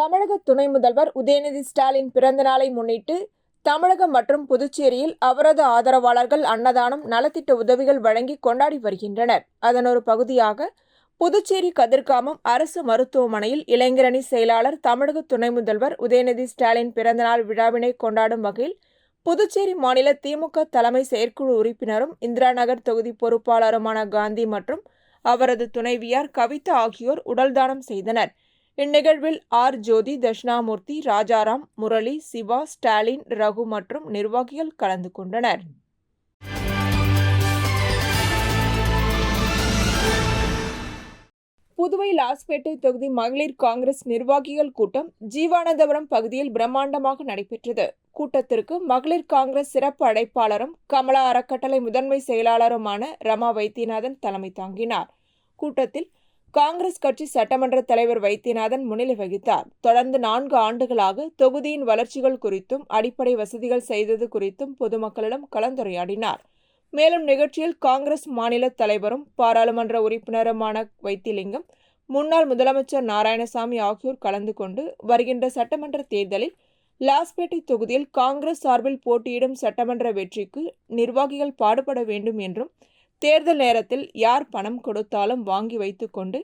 தமிழக துணை முதல்வர் உதயநிதி ஸ்டாலின் பிறந்த நாளை முன்னிட்டு தமிழகம் மற்றும் புதுச்சேரியில் அவரது ஆதரவாளர்கள் அன்னதானம் நலத்திட்ட உதவிகள் வழங்கி கொண்டாடி வருகின்றனர். அதன் ஒரு பகுதியாக புதுச்சேரி கதிர்காமம் அரசு மருத்துவமனையில் இளைஞரணி செயலாளர் தமிழக துணை முதல்வர் உதயநிதி ஸ்டாலின் பிறந்தநாள் விழாவினை கொண்டாடும் வகையில் புதுச்சேரி மாநில திமுக தலைமை செயற்குழு உறுப்பினரும் இந்திரா நகர் தொகுதி பொறுப்பாளருமான காந்தி மற்றும் அவரது துணைவியார் கவிதா ஆகியோர் உடல் தானம் செய்தனர். இந்நிகழ்வில் ஆர். ஜோதி தட்சிணாமூர்த்தி ராஜாராம் முரளி சிவா ஸ்டாலின் ரகு மற்றும் நிர்வாகிகள் கலந்து கொண்டனர். புதுவை லாஸ்பேட்டை தொகுதி மகளிர் காங்கிரஸ் நிர்வாகிகள் கூட்டம் ஜீவானந்தபுரம் பகுதியில் பிரம்மாண்டமாக நடைபெற்றது. கூட்டத்திற்கு மகளிர் காங்கிரஸ் சிறப்பு அடைப்பாளரும் கமலா அறக்கட்டளை முதன்மை செயலாளருமான ரமா வைத்தியநாதன் தலைமை தாங்கினார். கூட்டத்தில் காங்கிரஸ் கட்சி சட்டமன்ற தலைவர் வைத்தியநாதன் முன்னிலை வகித்தார். தொடர்ந்து நான்கு ஆண்டுகளாக தொகுதியின் வளர்ச்சிகள் குறித்தும் அடிப்படை வசதிகள் செய்தது குறித்தும் பொதுமக்களிடம் கலந்துரையாடினார். மேலும் நிகழ்ச்சியில் காங்கிரஸ் மாநில தலைவரும் பாராளுமன்ற உறுப்பினருமான வைத்திலிங்கம் முன்னாள் முதலமைச்சர் நாராயணசாமி ஆகியோர் கலந்து கொண்டு வருகின்ற சட்டமன்ற தேர்தலில் லாஸ்பேட்டை தொகுதியில் காங்கிரஸ் சார்பில் போட்டியிடும் சட்டமன்ற வெற்றிக்கு நிர்வாகிகள் பாடுபட வேண்டும் என்றும் தேர்தல் நேரத்தில் யார் பணம் கொடுத்தாலும் வாங்கி வைத்துக்கொண்டு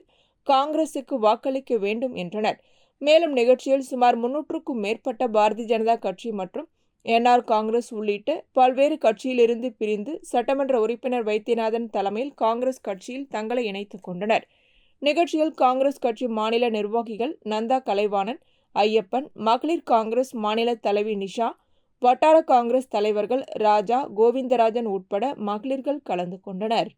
காங்கிரசுக்கு வாக்களிக்க வேண்டும் என்றனர். மேலும் நிகழ்ச்சியில் சுமார் முன்னூற்றுக்கும் மேற்பட்ட பாரதிய ஜனதா கட்சி மற்றும் என்ஆர் காங்கிரஸ் உள்ளிட்ட பல்வேறு கட்சியிலிருந்து பிரிந்து சட்டமன்ற உறுப்பினர் வைத்தியநாதன் தலைமையில் காங்கிரஸ் கட்சியில் தங்களை இணைத்துக் கொண்டனர். நிகழ்ச்சியில் காங்கிரஸ் கட்சி மாநில நிர்வாகிகள் நந்தா கலைவாணன் ஐயப்பன் மகளிர் காங்கிரஸ் மாநில தலைவி நிஷா வட்டார காங்கிரஸ் தலைவர்கள் ராஜா கோவிந்தராஜன் உட்பட மகளிர்கள் கலந்து கொண்டனர்.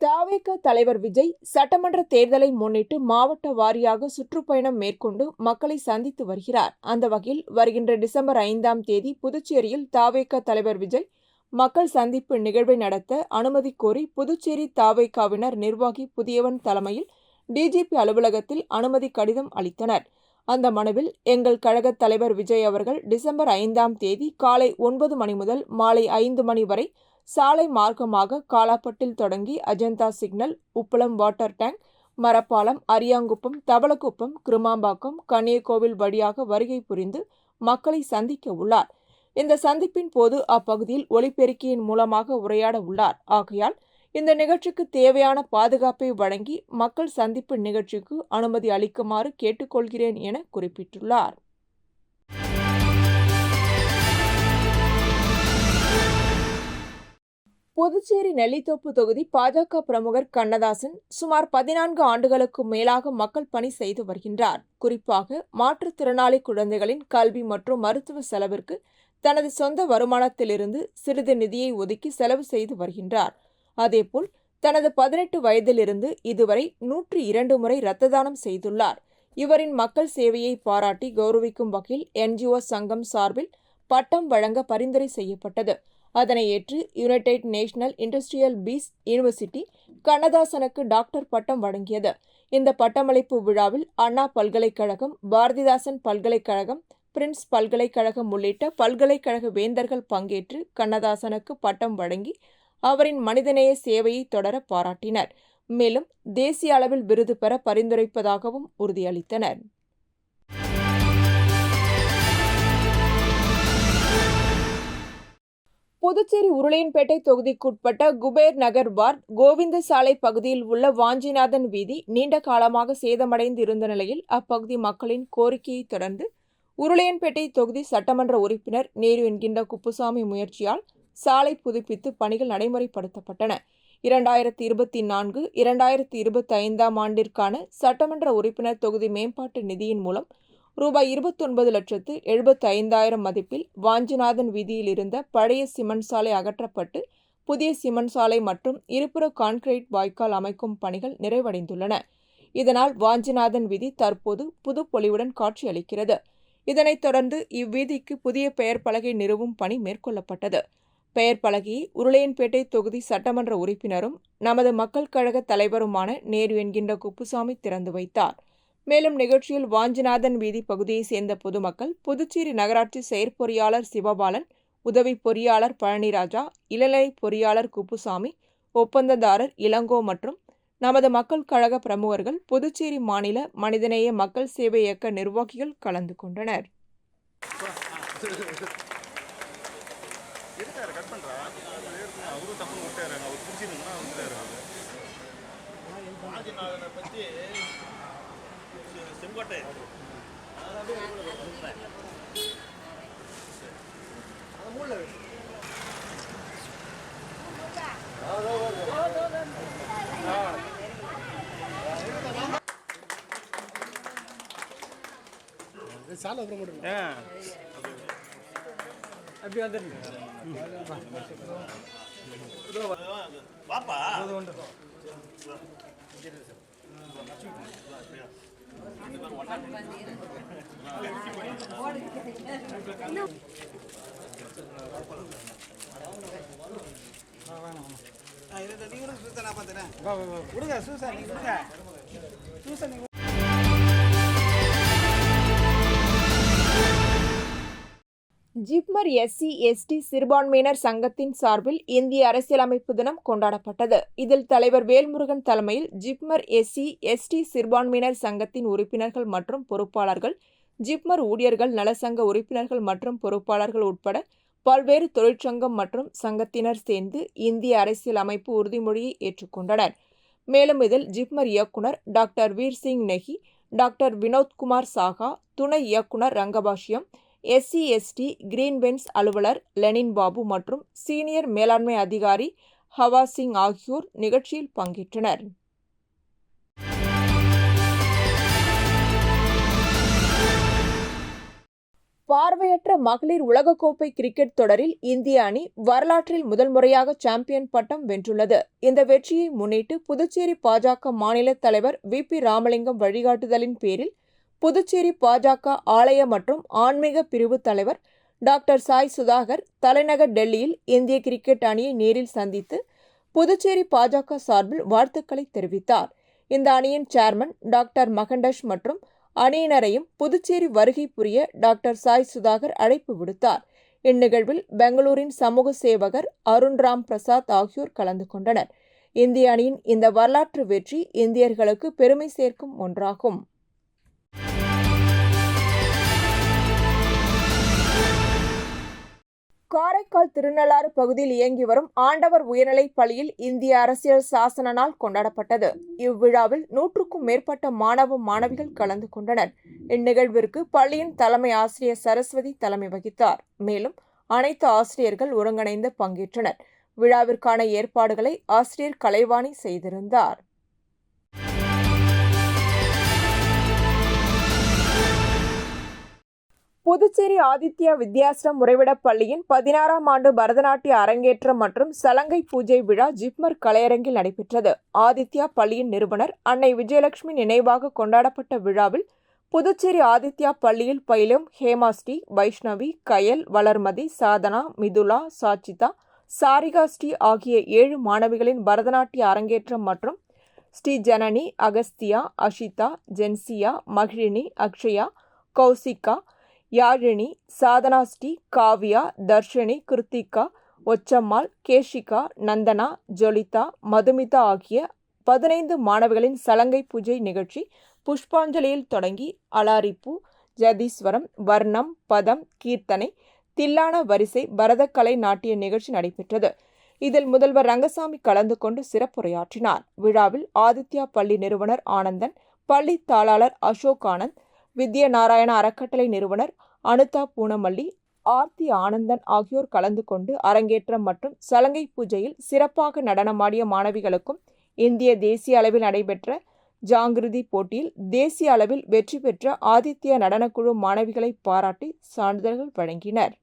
தாவேக தலைவர் விஜய் சட்டமன்ற தேர்தலை முன்னிட்டு மாவட்ட வாரியாக சுற்றுப்பயணம் மேற்கொண்டு மக்களை சந்தித்து வருகிறார். அந்த வகையில் வருகின்ற டிசம்பர் ஐந்தாம் தேதி புதுச்சேரியில் தாவேக தலைவர் விஜய் மக்கள் சந்திப்பு நிகழ்வை நடத்த அனுமதி கோரி புதுச்சேரி தாவேக்காவினர் நிர்வாகி புதியவன் தலைமையில் டிஜிபி அலுவலகத்தில் அனுமதி கடிதம் அளித்தனர். அந்த மனுவில் எங்கள் கழக தலைவர் விஜய் அவர்கள் டிசம்பர் ஐந்தாம் தேதி காலை ஒன்பது மணி முதல் மாலை ஐந்து மணி வரை சாலை மார்க்கமாக காலாப்பட்டில் தொடங்கி Ajanta signal Uppalam water tank Marappalam Ariyankuppam Thavalakuppam Kirumambakkam Kanniyakovil வழியாக வருகை புரிந்து மக்களை சந்திக்க உள்ளார். இந்த சந்திப்பின் போது அப்பகுதியில் ஒலிபெருக்கியின் மூலமாக உரையாட உள்ளார். ஆகையால் இந்த நிகழ்ச்சிக்கு தேவையான பாதுகாப்பை வழங்கி மக்கள் சந்திப்பு நிகழ்ச்சிக்கு அனுமதி அளிக்குமாறு கேட்டுக்கொள்கிறேன் என குறிப்பிட்டுள்ளார். புதுச்சேரி நெல்லித்தோப்பு தொகுதி பாஜக பிரமுகர் கண்ணதாசன் சுமார் பதினான்கு ஆண்டுகளுக்கு மேலாக மக்கள் பணி செய்து வருகின்றார். குறிப்பாக மாற்றுத்திறனாளி குழந்தைகளின் கல்வி மற்றும் மருத்துவ செலவிற்கு தனது சொந்த வருமானத்திலிருந்து சிறிது நிதியை ஒதுக்கி செலவு செய்து வருகின்றார். அதேபோல் தனது பதினெட்டு வயதிலிருந்து இதுவரை நூற்றி இரண்டு முறை இரத்த தானம் செய்துள்ளார். இவரின் மக்கள் சேவையை பாராட்டி கௌரவிக்கும் வகையில் என்ஜிஓ சங்கம் சார்பில் பட்டம் வழங்க பரிந்துரை செய்யப்பட்டது. அதனை ஏற்று United National Industrial Peace University கண்ணதாசனுக்கு doctor பட்டம் வழங்கியது. இந்த பட்டமளிப்பு விழாவில் அண்ணா பல்கலைக்கழகம் பாரதிதாசன் பல்கலைக்கழகம் பிரின்ஸ் பல்கலைக்கழகம் உள்ளிட்ட பல்கலைக்கழக வேந்தர்கள் பங்கேற்று கண்ணதாசனுக்கு பட்டம் வழங்கி அவரின் மனிதநேய சேவையை தொடர பாராட்டினர். மேலும் தேசிய அளவில் விருது பெற பரிந்துரைப்பதாகவும் உறுதியளித்தனர். புதுச்சேரி உருளையன்பேட்டை தொகுதிக்குட்பட்ட குபேர் நகர் வார்ட் கோவிந்த சாலை பகுதியில் உள்ள வாஞ்சிநாதன் வீதி நீண்ட காலமாக சேதமடைந்து இருந்த நிலையில் அப்பகுதி மக்களின் கோரிக்கையை தொடர்ந்து உருளையன்பேட்டை தொகுதி சட்டமன்ற உறுப்பினர் நேரு என்கின்ற குப்புசாமி முயற்சியால் சாலை புதுப்பித்து பணிகள் நடைமுறைப்படுத்தப்பட்டன. இரண்டாயிரத்தி இருபத்தி நான்கு இரண்டாயிரத்தி இருபத்தி ஐந்தாம் ஆண்டிற்கான சட்டமன்ற உறுப்பினர் தொகுதி மேம்பாட்டு நிதியின் மூலம் ரூபாய் இருபத்தொன்பது லட்சத்து எழுபத்தி ஐந்தாயிரம் மதிப்பில் வாஞ்சிநாதன் வீதியில் இருந்த பழைய சிமெண்ட் சாலை அகற்றப்பட்டு புதிய சிமெண்ட் சாலை மற்றும் இருபுற கான்கிரீட் வாய்க்கால் அமைக்கும் பணிகள் நிறைவடைந்துள்ளன. இதனால் வாஞ்சிநாதன் வீதி தற்போது புது பொலிவுடன் காட்சியளிக்கிறது. இதனைத் தொடர்ந்து இவ்வீதிக்கு புதிய பெயர் பலகை நிறுவும் பணி மேற்கொள்ளப்பட்டது. பெயர் பழகி உருளையன்பேட்டை தொகுதி சட்டமன்ற உறுப்பினரும் நமது மக்கள் கழக தலைவருமான நேரு என்கின்ற குப்புசாமி திறந்து வைத்தார். மேலும் நிகழ்ச்சியில் வாஞ்சிநாதன் வீதி பகுதியைச் சேர்ந்த பொதுமக்கள் புதுச்சேரி நகராட்சி செயற்பொறியாளர் சிவபாலன் உதவி பொறியாளர் பழனிராஜா இளநிலை பொறியாளர் குப்புசாமி ஒப்பந்ததாரர் இளங்கோ மற்றும் நமது மக்கள் கழக பிரமுகர்கள் புதுச்சேரி மாநில மனிதநேய மக்கள் சேவை இயக்க நிர்வாகிகள் கலந்து கொண்டனர். பத்தி செ- செங்கோட்டை. சாலை அப்புறம் போட்டு அப்படி வந்துடுங்க வாப்பா வா வா வா கொடுங்க சூசா நீங்க கொடுங்க சூசா நீங்க ஜிப்மர் எஸ்சி எஸ்டி சிறுபான்மையினர் சங்கத்தின் சார்பில் இந்திய அரசியலமைப்பு தினம் கொண்டாடப்பட்டது. இதில் தலைவர் வேல்முருகன் தலைமையில் ஜிப்மர் எஸ்சி எஸ்டி சிறுபான்மையினர் சங்கத்தின் உறுப்பினர்கள் மற்றும் பொறுப்பாளர்கள் ஜிப்மர் ஊழியர்கள் நலசங்க உறுப்பினர்கள் மற்றும் பொறுப்பாளர்கள் உட்பட பல்வேறு தொழிற்சங்கம் மற்றும் சங்கத்தினர் சேர்ந்து இந்திய அரசியலமைப்பு உறுதிமொழியை ஏற்றுக்கொண்டனர். மேலும் இதில் ஜிப்மர் இயக்குனர் டாக்டர் வீர் சிங் நெகி டாக்டர் வினோத்குமார் சாகா துணை இயக்குனர் Rangabashyam SC ST grievance அலுவலர் லெனின் பாபு மற்றும் சீனியர் மேலாண்மை அதிகாரி ஹவா சிங் ஆகியோர் நிகழ்ச்சியில் பங்கேற்றனர். பார்வையற்ற மகளிர் உலகக்கோப்பை கிரிக்கெட் தொடரில் இந்திய அணி வரலாற்றில் முதல் முறையாக சாம்பியன் பட்டம் வென்றுள்ளது. இந்த வெற்றியை முன்னிட்டு புதுச்சேரி பாஜக மாநில தலைவர் வி. பி. ராமலிங்கம் வழிகாட்டுதலின் பேரில் புதுச்சேரி பாஜக ஆலய மற்றும் ஆன்மீக பிரிவு தலைவர் டாக்டர் சாய் சுதாகர் தலைநகர் டெல்லியில் இந்திய கிரிக்கெட் அணியை நேரில் சந்தித்து புதுச்சேரி பாஜக சார்பில் வாழ்த்துக்களை தெரிவித்தார். இந்த அணியின் சேர்மன் டாக்டர் மகண்டஷ் மற்றும் அணியினரையும் புதுச்சேரி வருகை புரிய டாக்டர் சாய் சுதாகர் அழைப்பு விடுத்தார். இந்நிகழ்வில் பெங்களூரின் சமூக சேவகர் அருண் ராம் பிரசாத் ஆகியோர் கலந்து கொண்டனர். இந்திய அணியின் இந்த வரலாற்று வெற்றி இந்தியர்களுக்கு பெருமை சேர்க்கும் ஒன்றாகும். காரைக்கால் திருநள்ளாறு பகுதியில் இயங்கி வரும் ஆண்டவர் உயர்நிலைப் பள்ளியில் இந்திய அரசியல் சாசன நாள் கொண்டாடப்பட்டது. இவ்விழாவில் நூற்றுக்கும் மேற்பட்ட மாணவ மாணவிகள் கலந்து கொண்டனர். இந்நிகழ்விற்கு பள்ளியின் தலைமை ஆசிரியர் சரஸ்வதி தலைமை வகித்தார். மேலும் அனைத்து ஆசிரியர்கள் ஒருங்கிணைந்து பங்கேற்றனர். விழாவிற்கான ஏற்பாடுகளை ஆசிரியர் கலைவாணி செய்திருந்தார். புதுச்சேரி ஆதித்யா வித்யாசிரம் உறைவிடப் பள்ளியின் பதினாறாம் ஆண்டு பரதநாட்டிய அரங்கேற்றம் மற்றும் சலங்கை பூஜை விழா ஜிப்மர் கலையரங்கில் நடைபெற்றது. ஆதித்யா பள்ளியின் நிறுவனர் அன்னை விஜயலட்சுமி நினைவாக கொண்டாடப்பட்ட விழாவில் புதுச்சேரி ஆதித்யா பள்ளியில் பயிலும் ஹேமாஸ்ரீ வைஷ்ணவி கயல் வளர்மதி சாதனா மிதுலா சாச்சிதா சாரிகா ஸ்ரீ ஆகிய ஏழு மாணவிகளின் பரதநாட்டிய அரங்கேற்றம் மற்றும் ஸ்ரீ ஜனனி அகஸ்தியா அஷிதா ஜென்சியா மகிழினி அக்ஷயா கௌசிகா யாழினி சாதனாஸ்ரீ காவ்யா தர்ஷினி கிருத்திகா ஒச்சம்மாள் கேஷிகா நந்தனா ஜொலிதா மதுமிதா ஆகிய பதினைந்து மாணவிகளின் சலங்கை பூஜை நிகழ்ச்சி புஷ்பாஞ்சலியில் தொடங்கி அலாரிப்பு ஜதீஸ்வரம் வர்ணம் பதம் கீர்த்தனை தில்லான வரிசை பரதக்கலை நாட்டிய நிகழ்ச்சி நடைபெற்றது. இதில் முதல்வர் ரங்கசாமி கலந்து கொண்டு சிறப்புரையாற்றினார். விழாவில் ஆதித்யா பள்ளி நிறுவனர் ஆனந்தன் பள்ளி தாளாளர் அசோக் ஆனந்த் வித்ய நாராயண அறக்கட்டளை நிறுவனர் அனுதா பூனமல்லி ஆர்த்தி ஆனந்தன் ஆகியோர் கலந்து கொண்டு அரங்கேற்றம் மற்றும் சலங்கை பூஜையில் சிறப்பாக நடனமாடிய மாணவிகளுக்கும் இந்திய தேசிய அளவில் நடைபெற்ற ஜாங்கிருதி போட்டியில் தேசிய அளவில் வெற்றி பெற்ற ஆதித்ய நடனக்குழு மாணவிகளை பாராட்டி சான்றிதழ்கள் வழங்கினர்.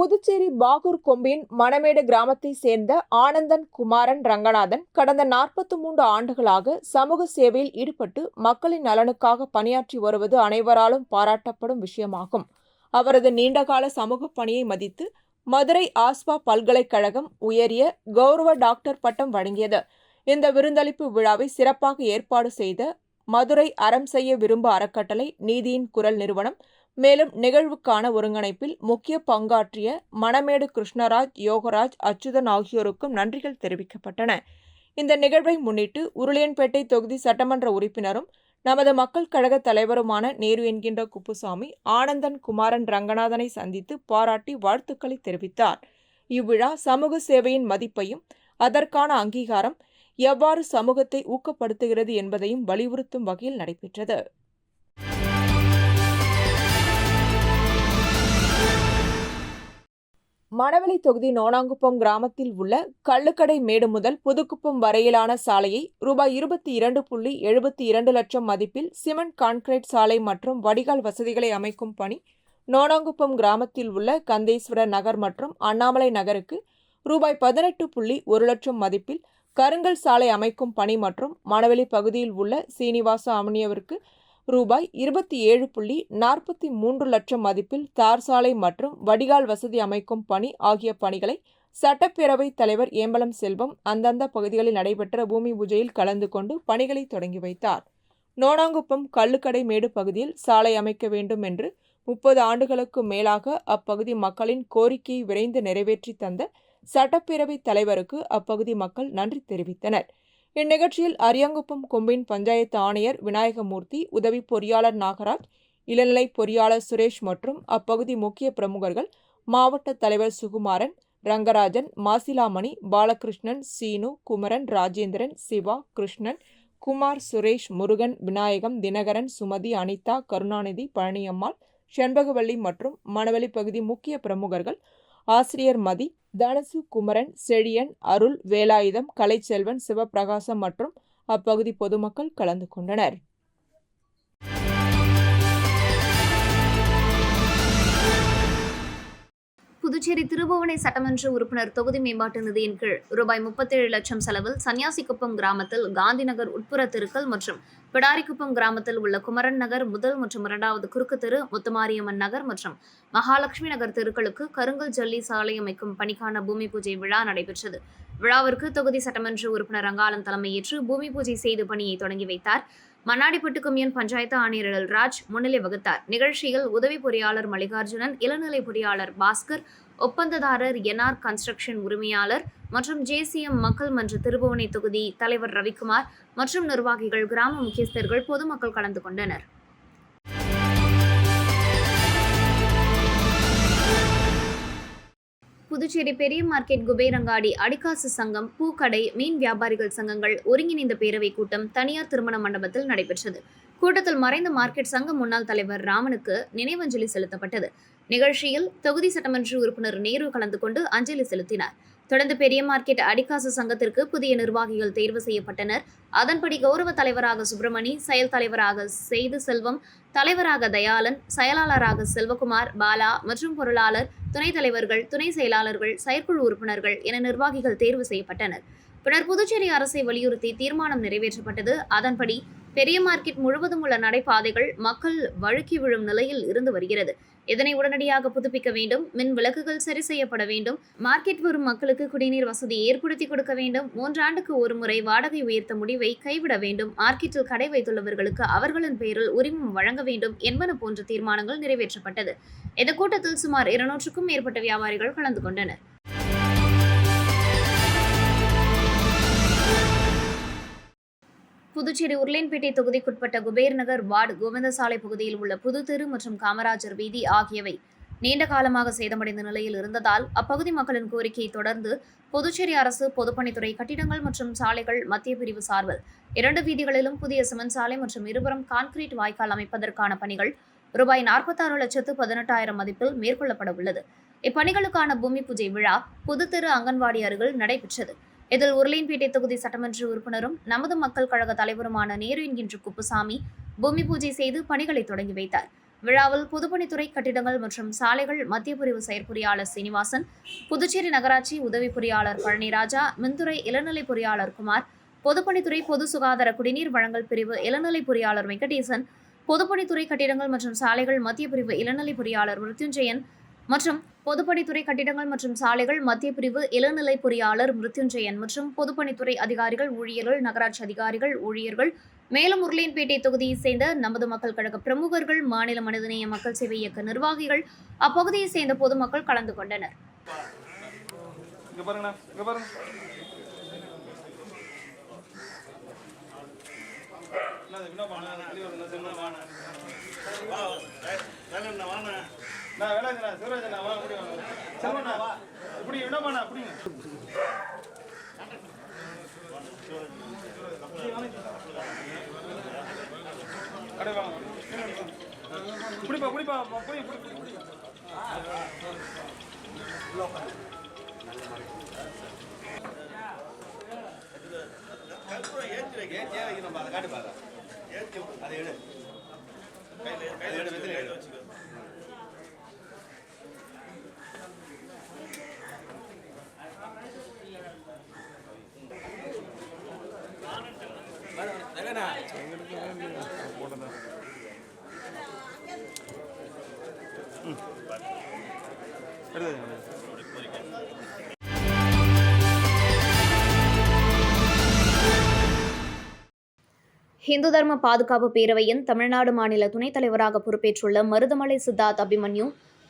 புதுச்சேரி பாகூர் கொம்பின் மணமேடு கிராமத்தை சேர்ந்த ஆனந்தன் குமாரன் ரங்கநாதன் கடந்த நாற்பத்தி மூன்று ஆண்டுகளாக சமூக சேவையில் ஈடுபட்டு மக்களின் நலனுக்காக பணியாற்றி வருவது அனைவராலும் பாராட்டப்படும் விஷயமாகும். அவரது நீண்டகால சமூக பணியை மதித்து மதுரை ஆஸ்பா பல்கலைக்கழகம் உயரிய கௌரவ டாக்டர் பட்டம் வழங்கியது. இந்த விருந்தளிப்பு விழாவை சிறப்பாக ஏற்பாடு செய்த மதுரை அறம் செய்ய விரும்ப அறக்கட்டளை நீதியின் குரல் நிறுவனம் மேலும் நிகழ்வுக்கான ஒருங்கிணைப்பில் முக்கிய பங்காற்றிய மணமேடு கிருஷ்ணராஜ் யோகராஜ் அச்சுதன் ஆகியோருக்கும் நன்றிகள் தெரிவிக்கப்பட்டன. இந்த நிகழ்வை முன்னிட்டு உருளையன்பேட்டை தொகுதி சட்டமன்ற உறுப்பினரும் நமது மக்கள் கழக தலைவருமான நேரு என்கின்ற குப்புசாமி ஆனந்தன் குமாரன் ரங்கநாதனை சந்தித்து பாராட்டி வாழ்த்துக்களை தெரிவித்தார். இவ்விழா சமூக சேவையின் மதிப்பையும் அதற்கான அங்கீகாரம் எவ்வாறு சமூகத்தை ஊக்கப்படுத்துகிறது என்பதையும் வலியுறுத்தும் வகையில் நடைபெற்றது. மணவெளி தொகுதி நோனாங்குப்பம் கிராமத்தில் உள்ள கள்ளுக்கடை மேடு முதல் புதுக்குப்பம் வரையிலான சாலையை ரூபாய் இருபத்தி இரண்டு புள்ளி எழுபத்தி இரண்டு லட்சம் மதிப்பில் சிமெண்ட் கான்கிரீட் சாலை மற்றும் வடிகால் வசதிகளை அமைக்கும் பணி நோனாங்குப்பம் கிராமத்தில் உள்ள கந்தேஸ்வரர் நகர் மற்றும் அண்ணாமலை நகருக்கு ரூபாய் பதினெட்டு புள்ளி ஒரு லட்சம் மதிப்பில் கருங்கல் சாலை அமைக்கும் பணி மற்றும் மணவெளி பகுதியில் உள்ள சீனிவாச அமனியவிற்கு ரூபாய் இருபத்தி ஏழு புள்ளி நாற்பத்தி மூன்று லட்சம் மதிப்பில் தார் சாலை மற்றும் வடிகால் வசதி அமைக்கும் பணி ஆகிய பணிகளை சட்டப்பேரவைத் தலைவர் ஏம்பலம் செல்வம் அந்தந்த பகுதிகளில் நடைபெற்ற பூமி பூஜையில் கலந்து கொண்டு பணிகளை தொடங்கி வைத்தார். நோனாங்குப்பம் கள்ளுக்கடை மேடு பகுதியில் சாலை அமைக்க வேண்டும் என்று முப்பது ஆண்டுகளுக்கு மேலாக அப்பகுதி மக்களின் கோரிக்கையை விரைந்து நிறைவேற்றி தந்த சட்டப்பேரவைத் தலைவருக்கு அப்பகுதி மக்கள் நன்றி தெரிவித்தனர். இந்நிகழ்ச்சியில் அரியாங்குப்பம் கொம்பின் பஞ்சாயத்து ஆணையர் விநாயகமூர்த்தி உதவி பொறியாளர் நாகராஜ் இளநிலை பொறியாளர் சுரேஷ் மற்றும் அப்பகுதி முக்கிய பிரமுகர்கள் மாவட்ட தலைவர் சுகுமாரன் ரங்கராஜன் மாசிலாமணி பாலகிருஷ்ணன் சீனு குமரன் ராஜேந்திரன் சிவா கிருஷ்ணன் குமார் சுரேஷ் முருகன் விநாயகம் தினகரன் சுமதி அனிதா கருணாநிதி பழனியம்மாள் செண்பகவல்லி மற்றும் மணவெளி பகுதி முக்கிய பிரமுகர்கள் ஆசிரியர் மதி தனசு குமரன் செழியன் அருள் வேலாயுதம் கலைச்செல்வன் சிவபிரகாசம் மற்றும் அப்பகுதி பொதுமக்கள் கலந்து கொண்டனர். புதுச்சேரி திருபுவனை சட்டமன்ற உறுப்பினர் தொகுதி மேம்பாட்டு நிதியின் கீழ் ரூபாய் முப்பத்தேழு லட்சம் செலவில் சன்னியாசிக்குப்பம் கிராமத்தில் காந்திநகர் உட்புற தெருக்கள் மற்றும் பிடாரிக்குப்பம் கிராமத்தில் உள்ள குமரன் நகர் முதல் மற்றும் இரண்டாவது குறுக்கு தெரு முத்துமாரியம்மன் நகர் மற்றும் மகாலட்சுமி நகர் தெருக்களுக்கு கருங்கல் ஜல்லி சாலை அமைக்கும் பணிக்கான பூமி பூஜை விழா நடைபெற்றது. விழாவிற்கு தொகுதி சட்டமன்ற உறுப்பினர் ரங்காலன் தலைமையேற்று பூமி பூஜை செய்து பணியை தொடங்கி வைத்தார். மண்ணாடிப்பட்டு கொம்யூன் பஞ்சாயத்து ஆணையர் ராஜ் முன்னிலை வகுத்தார். நிகழ்ச்சியில் உதவி பொறியாளர் மல்லிகார்ஜுனன் இளநிலை பொறியாளர் பாஸ்கர் ஒப்பந்ததாரர் என்ஆர் கன்ஸ்ட்ரக்ஷன் உரிமையாளர் மற்றும் ஜேசிஎம் மக்கள் மன்ற திருபுவனை தொகுதி தலைவர் ரவிக்குமார் மற்றும் நிர்வாகிகள் கிராம முக்கியஸ்தர்கள் பொதுமக்கள் கலந்து கொண்டனர். புதுச்சேரி பெரிய மார்க்கெட் குபேரங்காடி அடிக்காசு சங்கம் பூக்கடை மீன் வியாபாரிகள் சங்கங்கள் ஒருங்கிணைந்த பேரவைக் கூட்டம் தனியார் திருமண மண்டபத்தில் நடைபெற்றது. கூட்டத்தில் மறைந்த மார்க்கெட் சங்க முன்னாள் தலைவர் ராமனுக்கு நினைவஞ்சலி செலுத்தப்பட்டது. நிகழ்ச்சியில் தொகுதி சட்டமன்ற உறுப்பினர் நேரு கலந்து கொண்டு அஞ்சலி செலுத்தினார். தொடர்ந்து பெரிய மார்க்கெட் அடிக்காசு சங்கத்திற்கு புதிய நிர்வாகிகள் தேர்வு செய்யப்பட்டனர். அதன்படி கௌரவ தலைவராக சுப்பிரமணி செயல் தலைவராக செய்து செல்வம் தலைவராக தயாளன் செயலாளராக செல்வகுமார் பாலா மற்றும் பொருளாளர் துணைத் தலைவர்கள் துணை செயலாளர்கள் செயற்குழு உறுப்பினர்கள் என நிர்வாகிகள் தேர்வு செய்யப்பட்டனர். பின்னர் புதுச்சேரி அரசை வலியுறுத்தி தீர்மானம் நிறைவேற்றப்பட்டது. அதன்படி பெரிய மார்க்கெட் முழுவதும் உள்ள நடைபாதைகள் மக்கள் வழுக்கி விழும் நிலையில் இருந்து வருகிறது. இதனை உடனடியாக புதுப்பிக்க வேண்டும். மின் விளக்குகள் சரி செய்யப்பட வேண்டும். மார்க்கெட் வரும் மக்களுக்கு குடிநீர் வசதி ஏற்படுத்தி கொடுக்க வேண்டும். மூன்றாண்டுக்கு ஒரு முறை வாடகை உயர்த்த முடிவை கைவிட வேண்டும். மார்க்கெட்டில் கடை வைத்துள்ளவர்களுக்கு அவர்களின் பெயரில் உரிமம் வழங்க வேண்டும் என்பன போன்ற தீர்மானங்கள் நிறைவேற்றப்பட்டது. இந்த கூட்டத்தில் சுமார் இருநூற்றுக்கும் மேற்பட்ட வியாபாரிகள் கலந்து கொண்டனர். புதுச்சேரி உருளையன்பேட்டை தொகுதிக்குட்பட்ட குபேர் நகர் வார்டு கோவிந்தசாலை பகுதியில் உள்ள புதுத்தெரு மற்றும் காமராஜர் வீதி ஆகியவை நீண்ட காலமாக சேதமடைந்த நிலையில் இருந்ததால் அப்பகுதி மக்களின் கோரிக்கையை தொடர்ந்து புதுச்சேரி அரசு பொதுப்பணித்துறை கட்டிடங்கள் மற்றும் சாலைகள் மத்திய பிரிவு சார்பில் இரண்டு வீதிகளிலும் புதிய சிமெண்ட் சாலை மற்றும் இருபுறம் கான்கிரீட் வாய்க்கால் அமைப்பதற்கான பணிகள் ரூபாய் நாற்பத்தாறு லட்சத்து பதினெட்டாயிரம் மதிப்பில் மேற்கொள்ளப்பட உள்ளது. இப்பணிகளுக்கான பூமி பூஜை விழா புதுத்தெரு அங்கன்வாடி அருகில் நடைபெற்றது. இதில் உருளையன்பேட்டை தொகுதி சட்டமன்ற உறுப்பினரும் நமது மக்கள் கழக தலைவருமான நேரு என்கின்ற குப்புசாமி பூமி பூஜை செய்து பணிகளை தொடங்கி வைத்தார். விழாவில் பொதுப்பணித்துறை கட்டிடங்கள் மற்றும் சாலைகள் மத்திய பிரிவு செயற்பொறியாளர் சீனிவாசன் புதுச்சேரி நகராட்சி உதவி பொறியாளர் பழனிராஜா மின்துறை இளநிலை பொறியாளர் குமார் பொதுப்பணித்துறை பொது சுகாதார குடிநீர் வழங்கல் பிரிவு இளநிலை பொறியாளர் வெங்கடேசன் பொதுப்பணித்துறை கட்டிடங்கள் மற்றும் சாலைகள் மத்திய பிரிவு இளநிலை பொறியாளர் மிருத்யுஞ்சயன் மற்றும் பொதுப்பணித்துறை கட்டிடங்கள் மற்றும் சாலைகள் மத்திய பிரிவு இளநிலை பொறியாளர் மிருத்யுஞ்சயன் மற்றும் பொதுப்பணித்துறை அதிகாரிகள் ஊழியர்கள் நகராட்சி அதிகாரிகள் ஊழியர்கள் மேலும் உருளையன்பேட்டை தொகுதியைச் சேர்ந்த நமது மக்கள் கழக பிரமுகர்கள் மாநில மனிதநேய மக்கள் சேவை இயக்க நிர்வாகிகள் அப்பகுதியைச் சேர்ந்த பொதுமக்கள் கலந்து கொண்டனர். இங்க பாருங்கண்ணா இங்க பாருங்க வா இது, என்ன பண்ண? வெளிய வருங்க, சின்ன வாண்ணா. நான் வேலாயுதண்ணா, சிவராஜண்ணா, வா, இப்படி வாங்க. செல்வண்ணா, இப்படி, என்னம்மாண்ணா, இப்படிங்க. அப்படியே வாங்க. இப்படிப்பா, அதை போய், இப்படி, இப்படி. எடுத்து வச்சுக்கோ இந்து தர்ம பாதுகாப்பு பேரவையின் தமிழ்நாடு மாநில துணைத் தலைவராக பொறுப்பேற்றுள்ள மருதமலை சித்தார்த் அபிமன்யு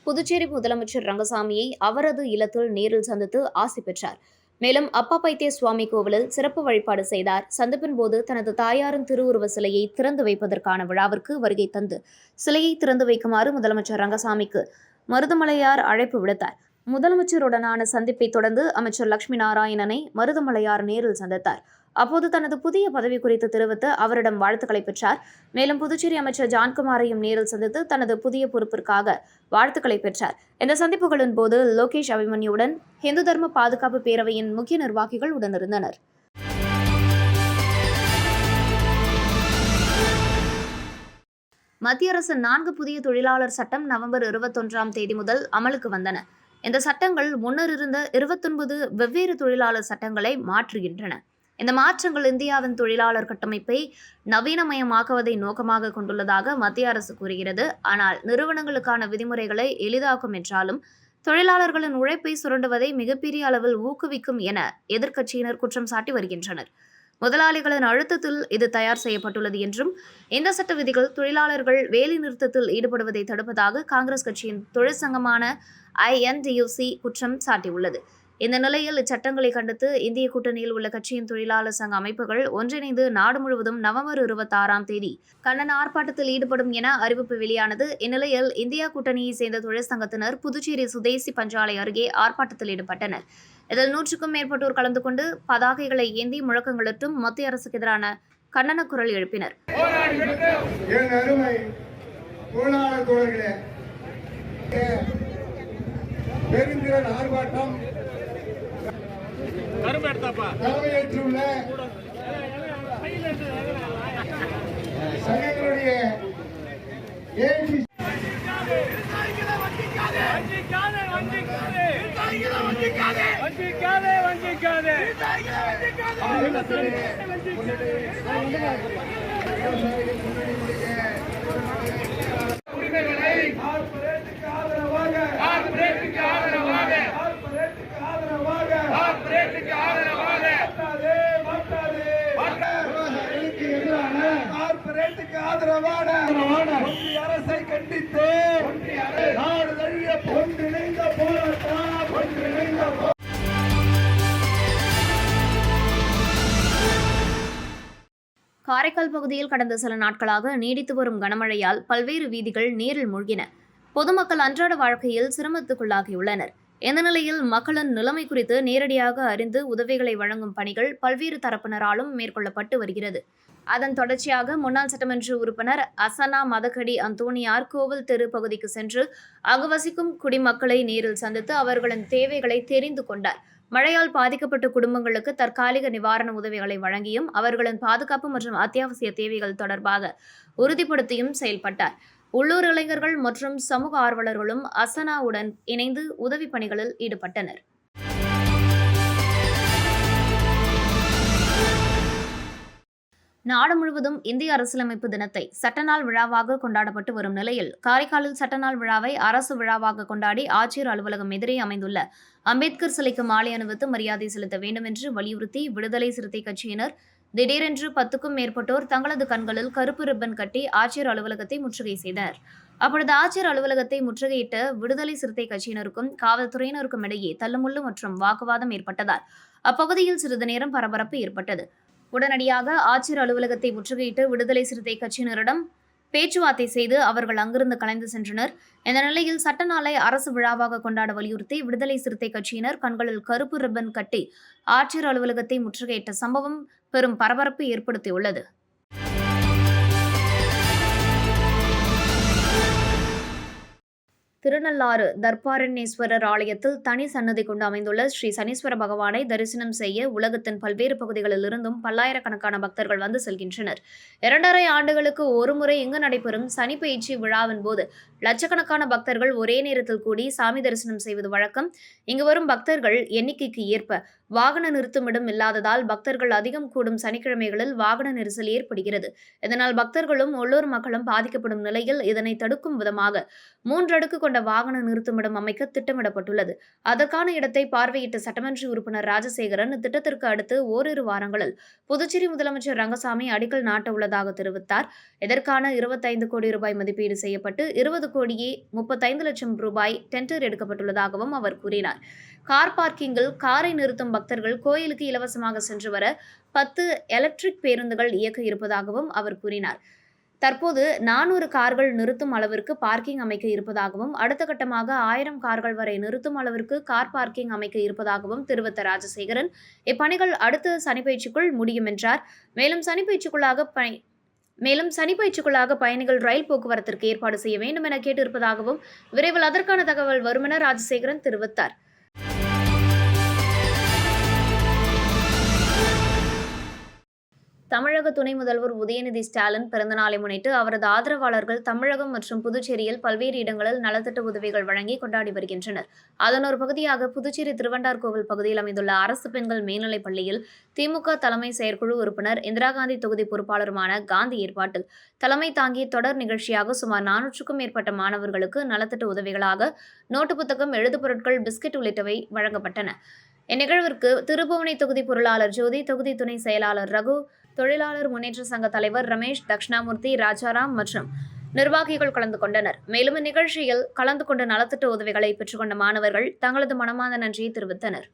புதுச்சேரி முதலமைச்சர் ரங்கசாமியை அவரது இல்லத்தில் நேரில் சந்தித்து ஆசி பெற்றார். மேலும் அப்பா பைத்திய சுவாமி கோவிலில் சிறப்பு வழிபாடு செய்தார். சந்திப்பின் போது தனது தாயாரின் திருவுருவ சிலையை திறந்து வைப்பதற்கான விழாவிற்கு வருகை தந்து சிலையை திறந்து வைக்குமாறு முதலமைச்சர் ரங்கசாமிக்கு மருதமலையார் அழைப்பு விடுத்தார். முதலமைச்சருடனான சந்திப்பை தொடர்ந்து அமைச்சர் லட்சுமி நாராயணனை மருதமலையார் நேரில் சந்தித்தார். அப்போது தனது புதிய பதவி குறித்து தெரிவித்து அவரிடம் வாழ்த்துக்களை பெற்றார். மேலும் புதுச்சேரி அமைச்சர் ஜான்குமாரையும் நேரில் சந்தித்து தனது புதிய பொறுப்பிற்காக வாழ்த்துக்களை பெற்றார். இந்த சந்திப்புகளின் போது லோகேஷ் அபிமன்யுடன் இந்து தர்ம பாதுகாப்பு பேரவையின் முக்கிய நிர்வாகிகள் உடனிருந்தனர். மத்திய அரசு நான்கு புதிய தொழிலாளர் சட்டம் நவம்பர் இருபத்தொன்றாம் தேதி முதல் அமலுக்கு வந்தன. இந்த சட்டங்கள் முன்னர் இருந்த இருபத்தொன்பது வெவ்வேறு தொழிலாளர் சட்டங்களை மாற்றுகின்றன. இந்த மாற்றங்கள் இந்தியாவின் தொழிலாளர் கட்டமைப்பை நவீனமயமாக்குவதை நோக்கமாக கொண்டுள்ளதாக மத்திய அரசு கூறுகிறது. ஆனால் நிறுவனங்களுக்கான விதிமுறைகளை எளிதாக்கும் என்றாலும் தொழிலாளர்களின் உழைப்பை சுரண்டுவதை மிகப்பெரிய அளவில் ஊக்குவிக்கும் என எதிர்க்கட்சியினர் குற்றம் சாட்டி வருகின்றனர். முதலாளிகளின் அழுத்தத்தில் இது தயார் செய்யப்பட்டுள்ளது என்றும் இந்த சட்ட விதிகள் தொழிலாளர்கள் வேலை நிறுத்தத்தில் ஈடுபடுவதை தடுப்பதாக காங்கிரஸ் கட்சியின் தொழிற்சங்கமான ஐஎன்டியூசி குற்றம் சாட்டியுள்ளது. இந்த நிலையில் இச்சட்டங்களை கண்டித்து இந்திய கூட்டணியில் உள்ள கட்சியின் தொழிலாளர் சங்க அமைப்புகள் ஒன்றிணைந்து நாடு முழுவதும் நவம்பர் இருபத்தாறாம் தேதி கண்டன ஆர்ப்பாட்டத்தில் ஈடுபடும் என அறிவிப்பு வெளியானது. இந்நிலையில் இந்தியா கூட்டணியை சேர்ந்த தொழிற்சங்கத்தினர் புதுச்சேரி சுதேசி பஞ்சாலை அருகே ஆர்ப்பாட்டத்தில் ஈடுபட்டனர். இதில் நூற்றுக்கும் மேற்பட்டோர் கலந்து கொண்டு பதாகைகளை ஏந்தி முழக்கங்களிட்டும் மத்திய அரசுக்கு எதிரான கண்டன குரல் எழுப்பினர். ஆர்ப்பாட்டம் தலைமையேற்றுள்ள சங்கங்களுடைய ஆதரவாக ஆர்ப்பரேட்டுக்கு ஆதரவாக ஆதரவாக ஆதரவான ஒன்றிய அரசை கண்டித்து ஒன்றிய நாடு தழுவிய ஒன்றிணைந்த போராட்டம். ஒன்றிணைந்த காரைக்கால் பகுதியில் கடந்த சில நாட்களாக நீடித்து வரும் கனமழையால் பல்வேறு வீதிகள் நீரில் மூழ்கின. பொதுமக்கள் அன்றாட வாழ்க்கையில் சிரமத்துக்குள்ளாகியுள்ளனர். இந்த நிலையில் மக்களின் நிலைமை குறித்து நேரடியாக அறிந்து உதவிகளை வழங்கும் பணிகள் பல்வேறு தரப்பினராலும் மேற்கொள்ளப்பட்டு வருகிறது. அதன் தொடர்ச்சியாக முன்னாள் சட்டமன்ற உறுப்பினர் அசனா மதகடி அந்தோனியார் கோவில் தெரு பகுதிக்கு சென்று அங்கு வசிக்கும் குடிமக்களை நேரில் சந்தித்து அவர்களின் தேவைகளை தெரிந்து கொண்டார். மழையால் பாதிக்கப்பட்ட குடும்பங்களுக்கு தற்காலிக நிவாரண உதவிகளை வழங்கியும் அவர்களின் பாதுகாப்பு மற்றும் அத்தியாவசிய தேவைகள் தொடர்பாக உறுதிப்படுத்தியும் செயல்பட்டார். உள்ளூர் இளைஞர்கள் மற்றும் சமூக ஆர்வலர்களும் அசனாவுடன் இணைந்து உதவி பணிகளில் ஈடுபட்டனர். நாடு முழுவதும் இந்திய அரசியலமைப்பு தினத்தை சட்டநாள் விழாவாக கொண்டாடப்பட்டு வரும் நிலையில் காரைக்காலில் சட்டநாள் விழாவை அரசு விழாவாக கொண்டாடி ஆட்சியர் அலுவலகம் எதிரே அமைந்துள்ள அம்பேத்கர் சிலைக்கு மாலை அணிவித்து மரியாதை செலுத்த வேண்டும் என்று வலியுறுத்தி விடுதலை சிறுத்தை கட்சியினர் திடீரென்று பத்துக்கும் மேற்பட்டோர் தங்களது கண்களில் கருப்பு ரிப்பன் கட்டி ஆட்சியர் அலுவலகத்தை முற்றுகை செய்தனர். அப்பொழுது ஆட்சியர் அலுவலகத்தை முற்றுகையிட்ட விடுதலை சிறுத்தை கட்சியினருக்கும் காவல்துறையினருக்கும் இடையே தள்ளுமுள்ளு மற்றும் வாக்குவாதம் ஏற்பட்டதால் அப்பகுதியில் சிறிது நேரம் பரபரப்பு ஏற்பட்டது. உடனடியாக ஆட்சியர் அலுவலகத்தை முற்றுகையிட்டு விடுதலை சிறுத்தை கட்சியினரிடம் பேச்சுவார்த்தை செய்து அவர்கள் அங்கிருந்து கலைந்து சென்றனர். இந்த நிலையில் சட்ட நாளை அரசு விழாவாக கொண்டாட வலியுறுத்தி விடுதலை சிறுத்தை கட்சியினர் கண்களில் கருப்பு ரிப்பன் கட்டி ஆட்சியர் அலுவலகத்தை முற்றுகையிட்ட சம்பவம் பெரும் பரபரப்பு ஏற்படுத்தியுள்ளது. திருநள்ளாறு தர்பாரண்யேஸ்வரர் ஆலயத்தில் தனி சன்னதி கொண்டு அமைந்துள்ள ஸ்ரீ சனீஸ்வர பகவானை தரிசனம் செய்ய உலகத்தின் பல்வேறு பகுதிகளிலிருந்தும் பல்லாயிரக்கணக்கான பக்தர்கள் வந்து செல்கின்றனர். இரண்டரை ஆண்டுகளுக்கு ஒருமுறை இங்கு நடைபெறும் சனி பயிற்சி விழாவின் போது லட்சக்கணக்கான பக்தர்கள் ஒரே நேரத்தில் கூடி சாமி தரிசனம் செய்வது வழக்கம். இங்கு வரும் பக்தர்கள் எண்ணிக்கைக்கு ஏற்ப வாகன நிறுத்துமிடம் இல்லாததால் பக்தர்கள் அதிகம் கூடும் சனிக்கிழமைகளில் வாகன நெரிசல் ஏற்படுகிறது. இதனால் பக்தர்களும் உள்ளூர் மக்களும் பாதிக்கப்படும் நிலையில் இதனை தடுக்கும் விதமாக மூன்றடுக்கு கொண்ட வாகன நிறுத்துமிடம் அமைக்க திட்டமிடப்பட்டுள்ளது. அதற்கான இடத்தை பார்வையிட்ட சட்டமன்ற உறுப்பினர் ராஜசேகரன் திட்டத்திற்கு அடுத்து ஓரிரு வாரங்களில் புதுச்சேரி முதலமைச்சர் ரங்கசாமி அடிக்கல் நாட்ட உள்ளதாக தெரிவித்தார். இதற்கான இருபத்தைந்து கோடி ரூபாய் மதிப்பீடு செய்யப்பட்டு இருபது கோடியே முப்பத்தைந்து லட்சம் ரூபாய் டெண்டர் எடுக்கப்பட்டுள்ளதாகவும் அவர் கூறினார். கார் பார்க்கிங்கில் காரை நிறுத்தும் பக்தர்கள் கோயிலுக்கு இலவசமாக சென்று வர பத்து எலக்ட்ரிக் பேருந்துகள் இயக்க இருப்பதாகவும் அவர் கூறினார். தற்போது நானூறு கார்கள் நிறுத்தும் அளவிற்கு பார்க்கிங் அமைக்க இருப்பதாகவும் அடுத்த கட்டமாக ஆயிரம் கார்கள் வரை நிறுத்தும் அளவிற்கு கார் பார்க்கிங் அமைக்க இருப்பதாகவும் தெரிவித்த ராஜசேகரன் இப்பணிகள் அடுத்த சனிப்பயிற்சிக்குள் முடியும் என்றார். மேலும் சனிப்பயிற்சிக்குள்ளாக பணி மேலும் சனிப்பயிற்சிக்குள்ளாக பயணிகள் ரயில் போக்குவரத்திற்கு ஏற்பாடு செய்ய வேண்டும் என கேட்டிருப்பதாகவும் விரைவில் அதற்கான தகவல் வரும் என ராஜசேகரன் தெரிவித்தார். தமிழக துணை முதல்வர் உதயநிதி ஸ்டாலின் பிறந்தநாளை முன்னிட்டு அவரது ஆதரவாளர்கள் தமிழகம் மற்றும் புதுச்சேரியில் பல்வேறு இடங்களில் நலத்திட்ட உதவிகள் வழங்கி கொண்டாடி வருகின்றனர். அதன் ஒரு பகுதியாக புதுச்சேரி திருவண்டார்கோவில் பகுதியில் அமைந்துள்ள அரசு பெண்கள் மேல்நிலைப் பள்ளியில் திமுக தலைமை செயற்குழு உறுப்பினர் இந்திரா காந்தி தொகுதி பொறுப்பாளருமான காந்தி ஏற்பாட்டில் தலைமை தாங்கி தொடர் நிகழ்ச்சியாக சுமார் நானூற்றுக்கும் மேற்பட்ட மாணவர்களுக்கு நலத்திட்ட உதவிகளாக நோட்டு புத்தகம் எழுதுபொருட்கள் பிஸ்கட் உள்ளிட்டவை வழங்கப்பட்டன. இந்நிகழ்விற்கு திருபுவனை தொகுதி பொருளாளர் ஜோதி தொகுதி துணை செயலாளர் ரகு தொழிலாளர் முன்னேற்ற சங்க தலைவர் ரமேஷ் தக்ஷணாமூர்த்தி ராஜாராம் மற்றும் நிர்வாகிகள் கலந்து கொண்டனர். மேலும் இந்நிகழ்ச்சியில் கலந்து கொண்டு நலத்திட்ட உதவிகளை பெற்றுக்கொண்ட மாணவர்கள் தங்களது மனமார்ந்த நன்றியை தெரிவித்தனர்.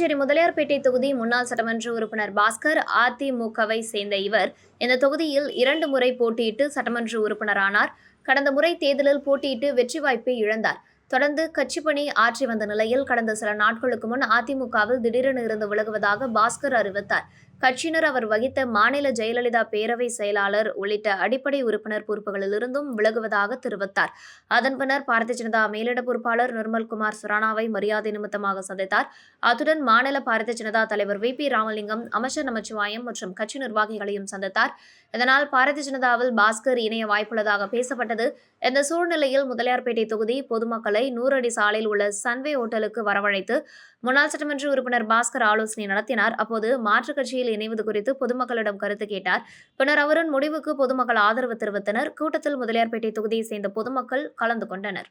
புதுச்சேரி முதலியார்பேட்டை தொகுதி முன்னாள் சட்டமன்ற உறுப்பினர் பாஸ்கர் அதிமுகவை சேர்ந்த இவர் இந்த தொகுதியில் இரண்டு முறை போட்டியிட்டு சட்டமன்ற உறுப்பினரானார். கடந்த முறை தேர்தலில் போட்டியிட்டு வெற்றி வாய்ப்பை இழந்தார். தொடர்ந்து கட்சி பணி ஆற்றி வந்த நிலையில் கடந்த சில நாட்களுக்கு முன் அதிமுகவில் திடீரென இருந்து விலகுவதாக பாஸ்கர் அறிவித்தார். கட்சியினர் அவர் வகித்த மாநில ஜெயலலிதா பேரவை செயலாளர் உள்ளிட்ட அடிப்படை உறுப்பினர் பொறுப்புகளிலிருந்தும் விலகுவதாக தெரிவித்தார். அதன் பின்னர் பாரதிய ஜனதா மேலிட பொறுப்பாளர் நிர்மல்குமார் சுரானாவை மரியாதை நிமித்தமாக சந்தித்தார். அத்துடன் மாநில பாரதிய ஜனதா தலைவர் வி. பி. ராமலிங்கம் அமைச்சர் நமச்சிவாயம் மற்றும் கட்சி நிர்வாகிகளையும் சந்தித்தார். இதனால் பாரதிய ஜனதாவில் பாஸ்கர் இணைய வாய்ப்புள்ளதாக பேசப்பட்டது. இந்த சூழ்நிலையில் முதலியார்பேட்டை தொகுதி பொதுமக்களை நூறடி சாலையில் உள்ள சன்வே ஓட்டலுக்கு வரவழைத்து முன்னாள் சட்டமன்ற உறுப்பினர் பாஸ்கர் ஆலோசனை நடத்தினார். அப்போது மாற்றுக் கட்சியில் இணைவது குறித்து பொதுமக்களிடம் கருத்து கேட்டார். பின்னர் அவரின் முடிவுக்கு பொதுமக்கள் ஆதரவு தெரிவித்தனர். கூட்டத்தில் முதலியார்பேட்டை தொகுதியை சேர்ந்த பொதுமக்கள் கலந்து கொண்டனர்.